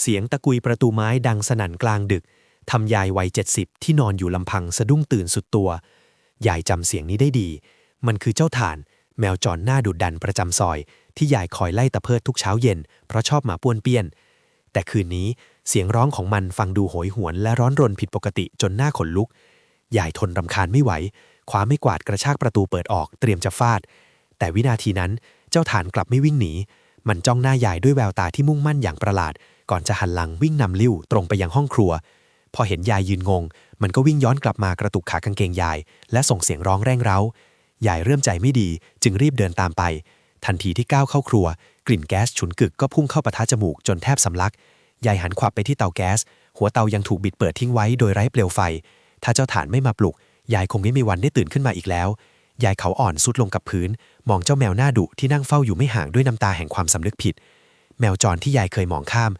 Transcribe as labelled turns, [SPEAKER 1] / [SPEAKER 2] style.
[SPEAKER 1] เสียงตะกุยประตูไม้ดังสนั่นกลางดึกทำยายวัยเจ็ดสิบที่นอนอยู่ลำพังสะดุ้งตื่นสุดตัว ยายจำเสียงนี้ได้ดี มันคือเจ้าถ่าน แมวจรหน้าดุดดันประจำซอย ที่ยายคอยไล่ตะเพิดทุกเช้าเย็น เพราะชอบหมาป้วนเปี้ยน แต่คืนนี้เสียงร้องของมันฟังดูโหยหวนและร้อนรนผิดปกติจนหน้าขนลุก ยายทนรำคาญไม่ไหวคว้าไม่กวาดกระชากประตูเปิดออกเตรียมจะฟาด แต่วินาทีนั้นเจ้าฐานกลับไม่วิ่งหนี มันจ้องหน้ายายด้วยแววตาที่มุ่งมั่นอย่างประหลาด ก่อนจะหันหลังวิ่งนำลิ้วตรงไปยังห้องครัว พอเห็นยายยืนงง มันก็วิ่งย้อนกลับมากระตุกขากางเกงยาย และส่งเสียงร้องแรงเร้ายายเริ่มใจไม่ดี จึงรีบเดินตามไป ทันทีที่ก้าวเข้าครัว กลิ่นแก๊สฉุนกึกก็พุ่งเข้าปะทะจมูกจนแทบสำลัก ยายหันขวับไปที่เตาแก๊ส หัวเตายังถูกบิดเปิดทิ้งไว้โดยไร้เปลวไฟ ถ้าเจ้าฐานไม่มาปลุก ยายคงไม่มีวันได้ตื่นขึ้นมาอีกแล้ว ยายเขาอ่อนสุดลงกับพื้น มองเจ้าแมวหน้าดุที่นั่งเฝ้าอยู่ไม่ห่างด้วยน้ำตาแห่งความสำนึกผิด แมวจรที่ยายเคยมองข้าม